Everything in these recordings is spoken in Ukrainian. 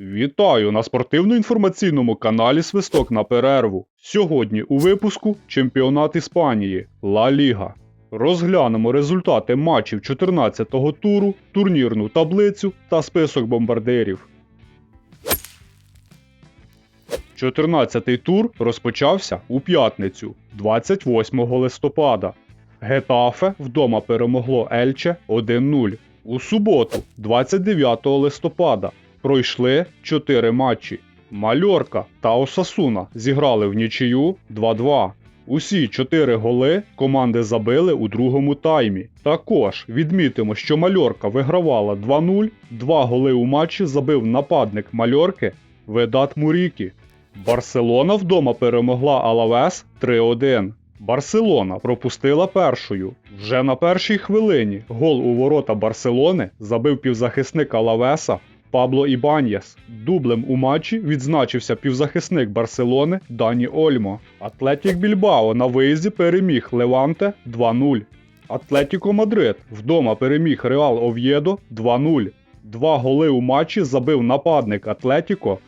Вітаю на спортивно-інформаційному каналі Свисток на перерву. Сьогодні у випуску Чемпіонат Іспанії Ла Ліга. Розглянемо результати матчів 14-го туру, турнірну таблицю та список бомбардирів. 14-й тур розпочався у п'ятницю, 28 листопада. Гетафе вдома перемогло Ельче 1-0. У суботу, 29 листопада, пройшли 4 матчі. Мальорка та Осасуна зіграли в нічию 2-2. Усі 4 голи команди забили у другому таймі. Також відмітимо, що Мальорка вигравала 2-0, 2 голи у матчі забив нападник Мальорки Ведат Мурікі. Барселона вдома перемогла Алавес 3-1. Барселона пропустила першою. Вже на першій хвилині гол у ворота Барселони забив півзахисник Алавеса Пабло Ібаньєс. Дублем у матчі відзначився півзахисник Барселони Дані Ольмо. Атлетік Більбао на виїзді переміг Леванте 2-0. Атлетіко Мадрид вдома переміг Реал Ов'єдо 2-0. Два голи у матчі забив нападник Атлетіко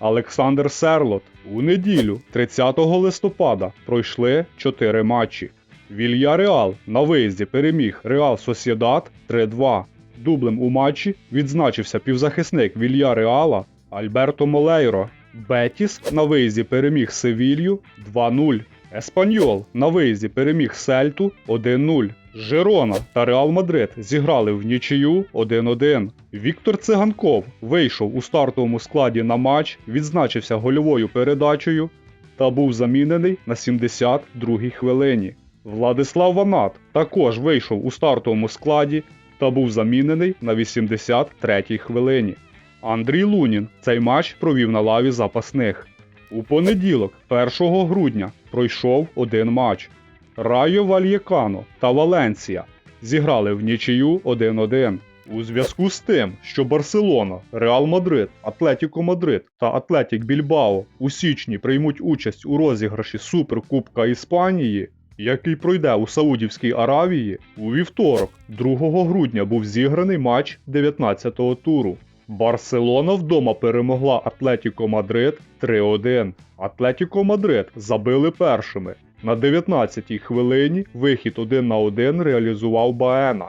Олександр Серлот. У неділю, 30 листопада, пройшли 4 матчі. Вільяреал на виїзді переміг Реал Сосєдат 3-2. Дублем у матчі відзначився півзахисник Вільяреала Альберто Молейро. Бетіс на виїзді переміг Севілью 2-0. Еспаньол на виїзді переміг Сельту 1-0. Жирона та Реал Мадрид зіграли в нічию 1-1. Віктор Циганков вийшов у стартовому складі на матч, відзначився гольовою передачею та був замінений на 72-й хвилині. Владислав Ванат також вийшов у стартовому складі та був замінений на 83-й хвилині. Андрій Лунін цей матч провів на лаві запасних. У понеділок, 1 грудня, пройшов один матч. Райо Вальєкано та Валенсія зіграли в нічию 1-1. У зв'язку з тим, що Барселона, Реал Мадрид, Атлетіко Мадрид та Атлетік Більбао у січні приймуть участь у розіграші Суперкубка Іспанії, який пройде у Саудівській Аравії, у вівторок, 2 грудня, був зіграний матч 19-го туру. Барселона вдома перемогла Атлетіко Мадрид 3-1. Атлетіко Мадрид забили першими. На 19-й хвилині вихід 1 на 1 реалізував Баена.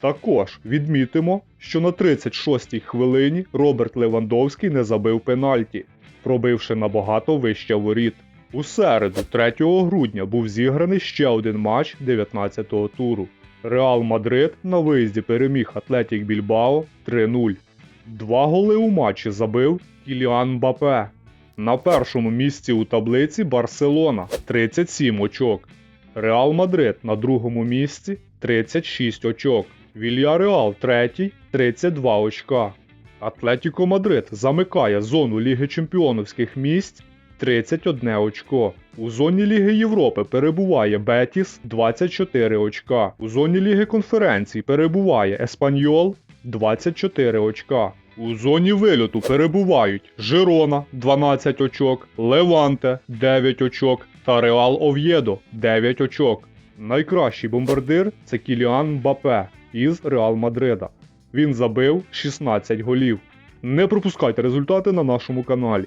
Також відмітимо, що на 36-й хвилині Роберт Левандовський не забив пенальті, пробивши набагато вище воріт. У середу, 3 грудня, був зіграний ще один матч 19-го туру. Реал Мадрид на виїзді переміг Атлетік Більбао 3-0. Два голи у матчі забив Кіліан Мбапе. На першому місці у таблиці Барселона 37 очок. Реал Мадрид на другому місці 36 очок. Вільяреал третій 32 очка. Атлетіко Мадрид замикає зону Ліги Чемпіоновських місць 31 очко. У зоні Ліги Європи перебуває Бетіс 24 очка. У зоні Ліги конференцій перебуває Еспаньол 24 очка. У зоні вильоту перебувають Жирона 12 очок, Леванте 9 очок та Реал Ов'єдо 9 очок. Найкращий бомбардир це Кіліан Мбапе із Реал Мадрида. Він забив 16 голів. Не пропускайте результати на нашому каналі.